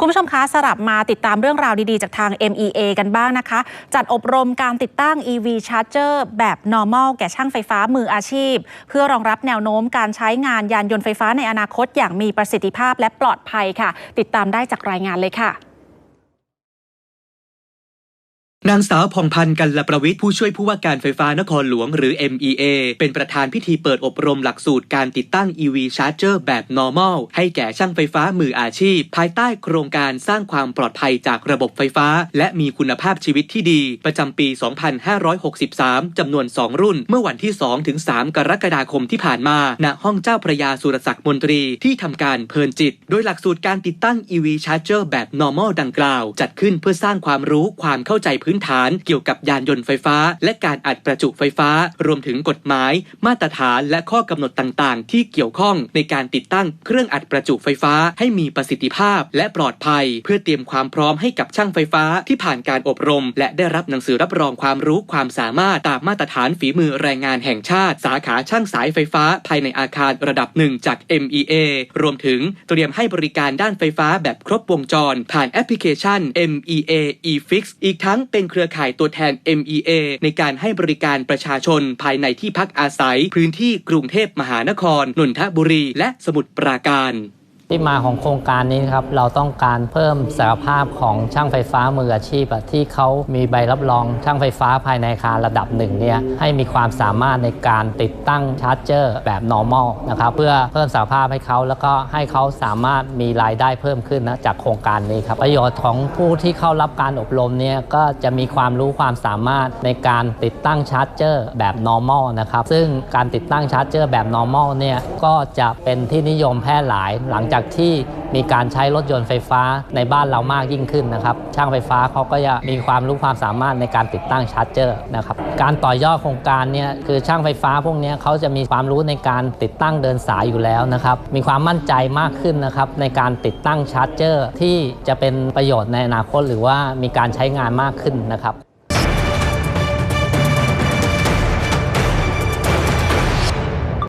คุณผู้ชมคะสลับมาติดตามเรื่องราวดีๆ จากทาง MEA กันบ้างนะคะ จัดอบรมการติดตั้ง EV Charger แบบ normal แก่ช่างไฟฟ้ามืออาชีพ เพื่อรองรับแนวโน้มการใช้งานยานยนต์ไฟฟ้าในอนาคตอย่างมีประสิทธิภาพและปลอดภัยค่ะ ติดตามได้จากรายงานเลยค่ะ นางสาวพองพันธ์กันลประวิทย์ผู้ช่วยผู้ว่าการไฟฟ้านครหลวงหรือ MEA เป็นประธานพิธีเปิดอบรมหลักสูตรการติดตั้ง EV Charger แบบ normal ให้แก่ช่างไฟฟ้ามืออาชีพ ภายใต้โครงการสร้างความปลอดภัยจากระบบไฟฟ้า และมีคุณภาพชีวิตที่ดี ประจำปี 2563 จำนวน 2 รุ่น เมื่อวันที่ 2 ถึง 3 กรกฎาคมที่ผ่านมา ณ ห้องเจ้าพระยาสุรศักดิ์มนตรีที่ทำการเพลินจิต โดยหลักสูตรการติดตั้ง EV Charger แบบ normal ดังกล่าว จัดขึ้นเพื่อสร้างความรู้ความเข้าใจพื้นฐานเกี่ยวกับยานยนต์ไฟฟ้า และการอัดประจุไฟฟ้า รวมถึงกฎหมาย มาตรฐานและข้อกำหนดต่างๆ ที่เกี่ยวข้องในการติดตั้งเครื่องอัดประจุไฟฟ้าให้มีประสิทธิภาพและปลอดภัย เพื่อเตรียมความพร้อมให้กับช่างไฟฟ้าที่ผ่านการอบรม และได้รับหนังสือรับรองความรู้ความสามารถตามมาตรฐานฝีมือแรงงานแห่งชาติ สาขาช่างสายไฟฟ้า ภายในอาคารระดับหนึ่งจาก MEA รวมถึงเตรียมให้บริการด้านไฟฟ้าแบบครบวงจร ผ่านแอปพลิเคชัน MEA eFix อีกทั้งเป็นเครือข่ายตัวแทน MEA ในการให้บริการประชาชนภายในที่พักอาศัย พื้นที่กรุงเทพมหานคร นนทบุรี และสมุทรปราการ ที่มาของโครงการนี้นะครับเราต้องการเพิ่มศักยภาพของช่างไฟฟ้ามืออาชีพที่เขามีใบรับรองช่างไฟฟ้าภายในอาคารระดับหนึ่งเนี่ยให้มีความสามารถในการติดตั้งชาร์จเจอร์แบบ normal นะครับเพื่อเพิ่มศักยภาพให้เขาแล้วก็ให้เขาสามารถมีรายได้เพิ่มขึ้นนะจากโครงการนี้ครับประโยชน์ของผู้ที่เข้ารับการอบรมเนี่ยก็จะมีความรู้ความสามารถในการติดตั้งชาร์จเจอร์แบบ normal นะครับซึ่งการติดตั้งชาร์จเจอร์แบบ normal เนี่ยก็จะเป็นที่นิยมแพร่หลายหลังจากจากที่มีการใช้รถยนต์ไฟฟ้าในบ้านเรามากยิ่งขึ้นนะครับช่างไฟฟ้าเขาก็จะมีความรู้ความสามารถในการติดตั้งชาร์จเจอร์นะครับการต่อยอดโครงการเนี่ยคือช่างไฟฟ้าพวกนี้เขาจะมีความรู้ในการติดตั้งเดินสายอยู่แล้วนะครับมีความมั่นใจมากขึ้นนะครับในการติดตั้งชาร์จเจอร์ที่จะเป็นประโยชน์ในอนาคต หรือว่ามีการใช้งานมากขึ้นนะครับ